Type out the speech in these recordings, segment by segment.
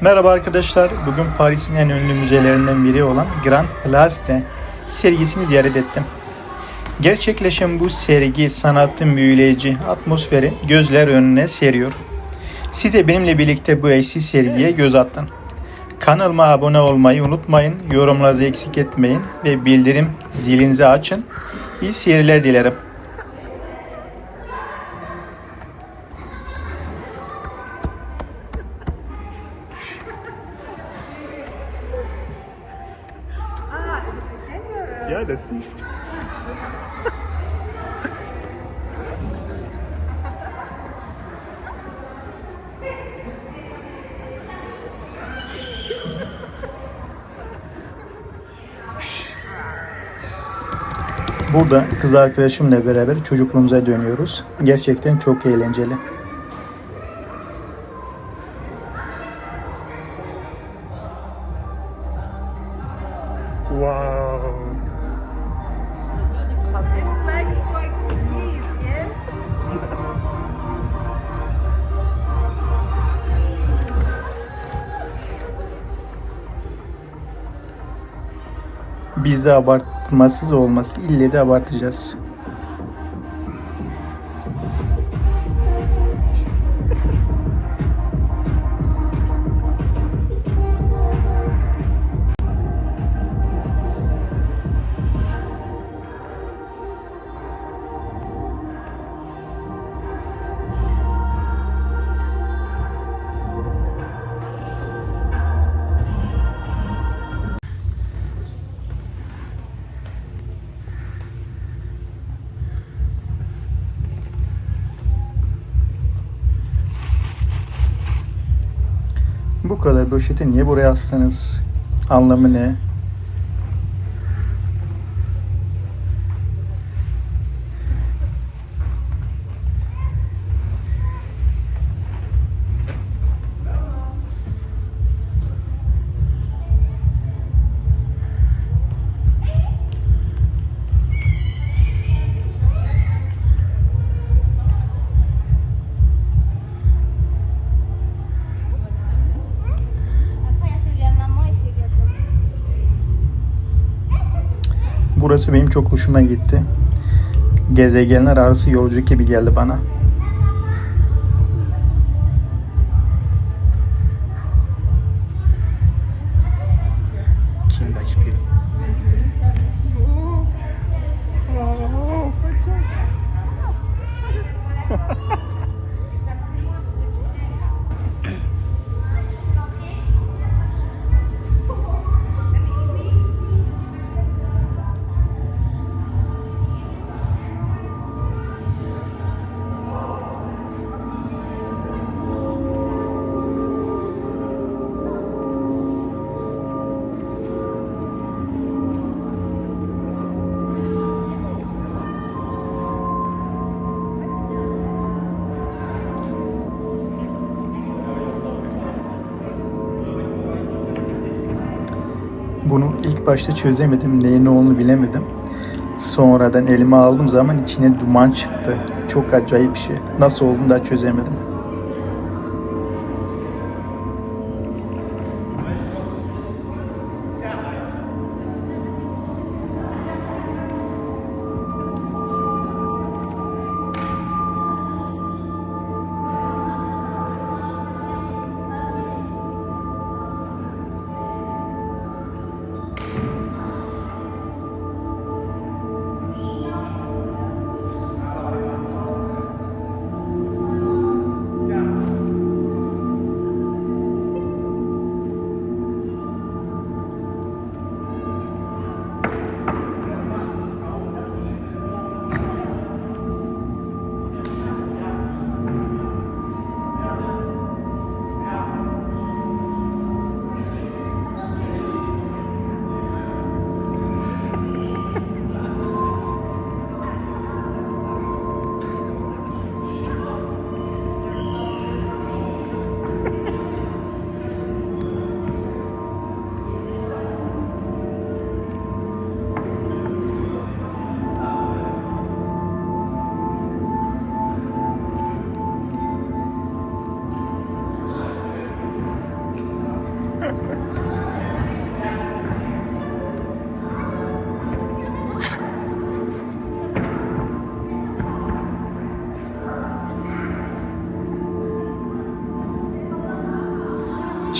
Merhaba arkadaşlar. Bugün Paris'in en ünlü müzelerinden biri olan Grand Place sergisini ziyaret ettim. Gerçekleşen bu sergi sanatın büyüleyici atmosferi gözler önüne seriyor. Siz de benimle birlikte bu eşsiz sergiye göz attın. Kanalıma abone olmayı unutmayın, yorumlarınızı eksik etmeyin ve bildirim zilinizi açın. İyi seyirler dilerim. Sieht. Burada kız arkadaşımla beraber çocukluğumuza dönüyoruz. Gerçekten çok eğlenceli. Bizde abartmasız olmaz. İlle de abartacağız. Bu kadar poşeti niye buraya astınız? Anlamı ne? Burası benim çok hoşuma gitti. Gezegenler arası yolculuk gibi geldi bana. Bunu ilk başta çözemedim. Neyin ne olduğunu bilemedim. Sonradan elime aldığım zaman içine duman çıktı. Çok acayip bir şey. Nasıl olduğunu da çözemedim.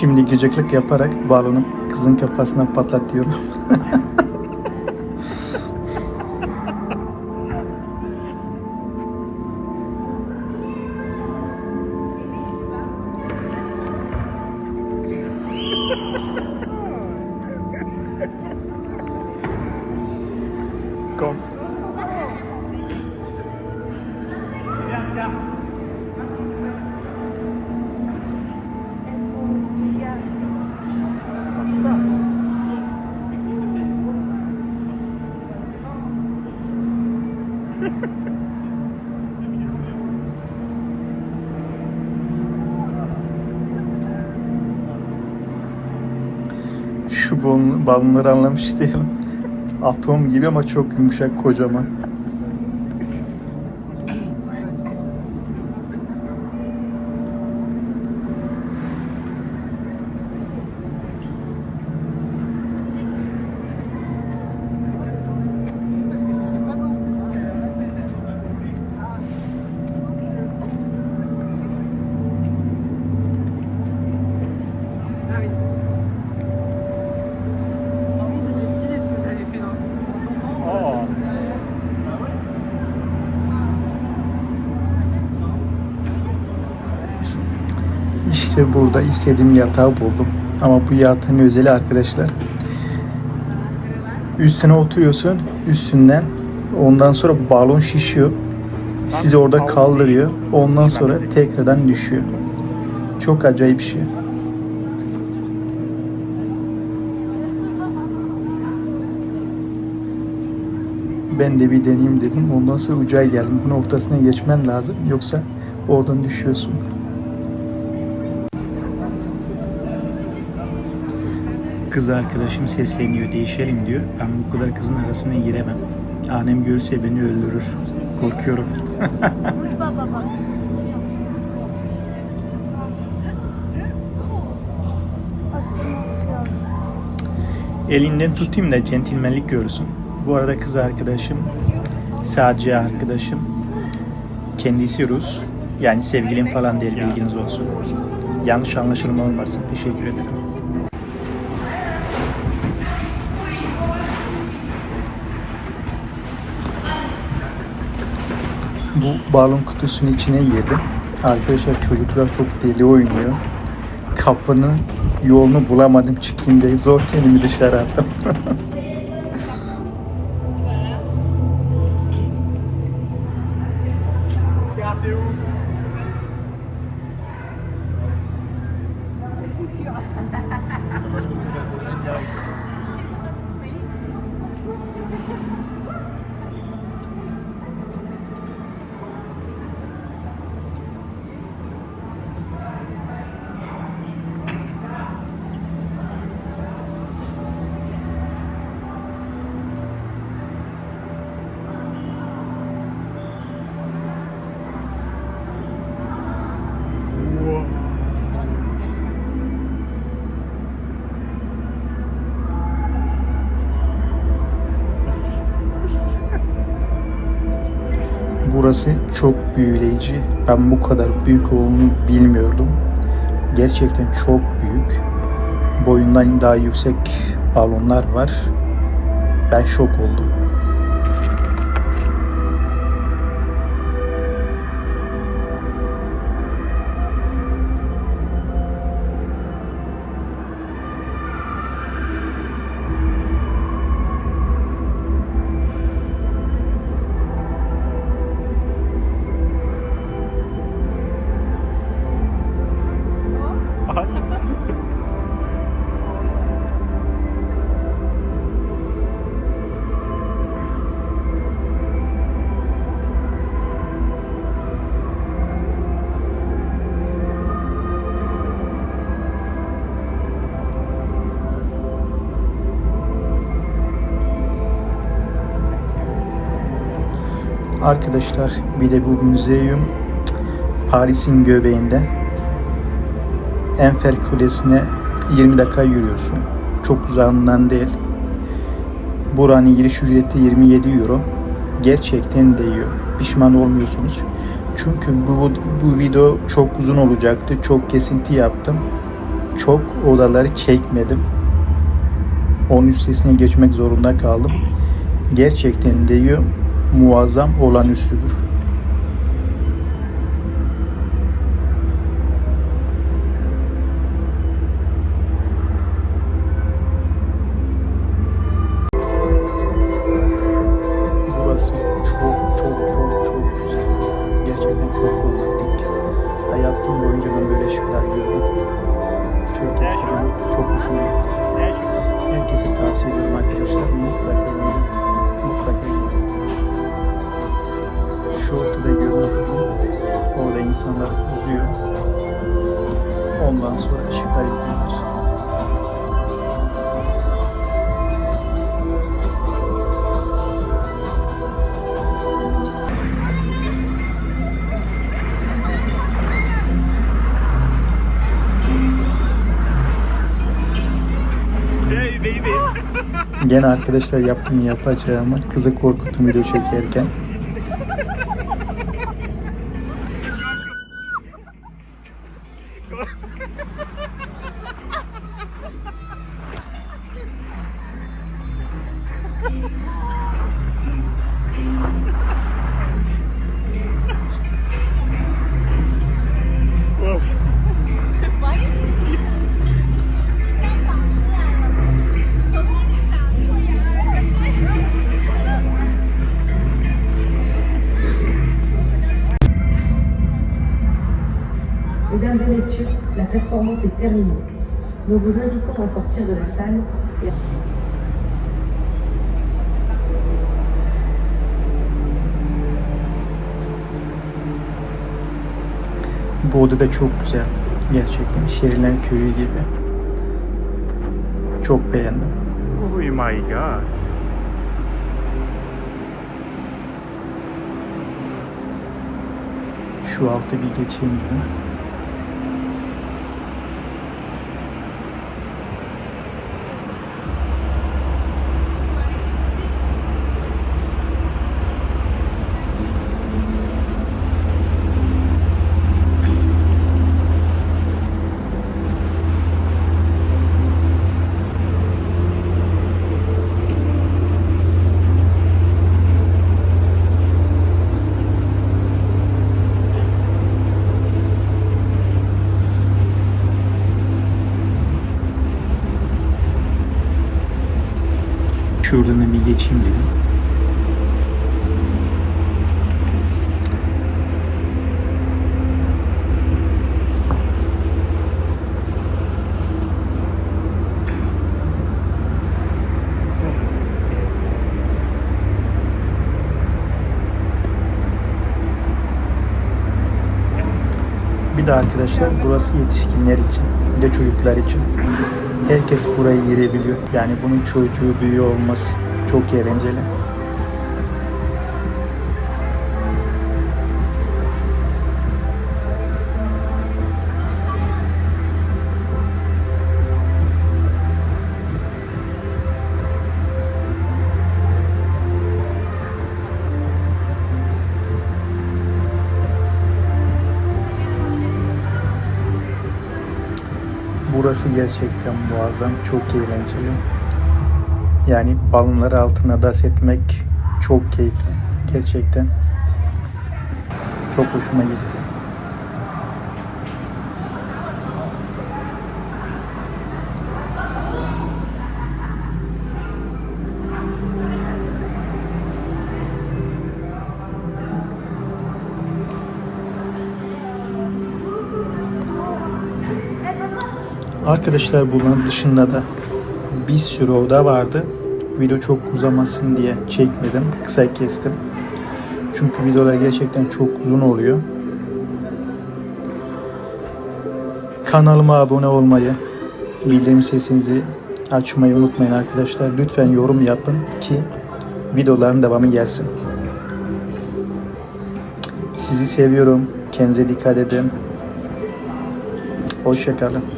Şimdi gıcıklık yaparak balonu kızın kafasına patlatıyorum. Şu balon, balonları anlamış değilim. Atom gibi ama çok yumuşak, kocaman. Burada istediğim yatağı buldum. Ama bu yatağın özeli arkadaşlar. Üstüne oturuyorsun, üstünden ondan sonra balon şişiyor. Sizi orada kaldırıyor. Ondan sonra tekrardan düşüyor. Çok acayip bir şey. Ben de bir deneyeyim dedim. Ondan sonra ucağa geldim. Bunun ortasına geçmen lazım. Yoksa oradan düşüyorsun. Kız arkadaşım sesleniyor, değişelim diyor. Ben bu kadar kızın arasına giremem. Annem görürse beni öldürür. Korkuyorum. Elinden tutayım da centilmenlik görsün. Bu arada kız arkadaşım sadece arkadaşım. Kendisi Rus. Yani sevgilim falan değil bilginiz olsun. Yanlış anlaşılma olmasın. Teşekkür ederim. Bu balon kutusunun içine girdim. Arkadaşlar çocuklar çok deli oynuyor. Kapının yolunu bulamadım çıkayım diye zor kendimi dışarı attım. Burası çok büyüleyici. Ben bu kadar büyük olduğunu bilmiyordum. Gerçekten çok büyük. Boyundan daha yüksek balonlar var. Ben şok oldum. Arkadaşlar bir de bu müzeyum Paris'in göbeğinde. Eiffel Kulesi'ne 20 dakika yürüyorsun. Çok uzağından değil. Buranın giriş ücreti 27 euro. Gerçekten değiyor. Pişman olmuyorsunuz. Çünkü bu, bu video çok uzun olacaktı. Çok kesinti yaptım. çok odaları çekmedim. Onun üstesine geçmek zorunda kaldım. Gerçekten diyor muazzam olağanüstüdür. Burası Ondan sonra ışıklar izliyorlar. Gene arkadaşlar yaptım yapacağımı kızı korkuttum video çekerken. Mesdames et messieurs, la performance est terminée. Nous vous invitons à sortir de la salle et Bu oda da çok güzel. Gerçekten Şerilen köyü gibi. Çok beğendim. Oh my god. Şu altı bir geçeyim dedim. Şuradan da bir geçeyim dedim. Bir de arkadaşlar burası yetişkinler için, bir de çocuklar için. Herkes buraya girebiliyor. Yani bunun çocuğu büyüğü olması çok eğlenceli. Burası gerçekten muazzam, çok eğlenceli. Yani balonları altına das etmek çok keyifli. Gerçekten çok hoşuma gitti. Arkadaşlar bunun dışında da bir sürü oda vardı. Video çok uzamasın diye çekmedim. Kısa kestim. Çünkü videolar gerçekten çok uzun oluyor. Kanalıma abone olmayı, bildirim sesinizi açmayı unutmayın arkadaşlar. Lütfen yorum yapın ki videoların devamı gelsin. Sizi seviyorum. Kendinize dikkat edin. Hoşçakalın.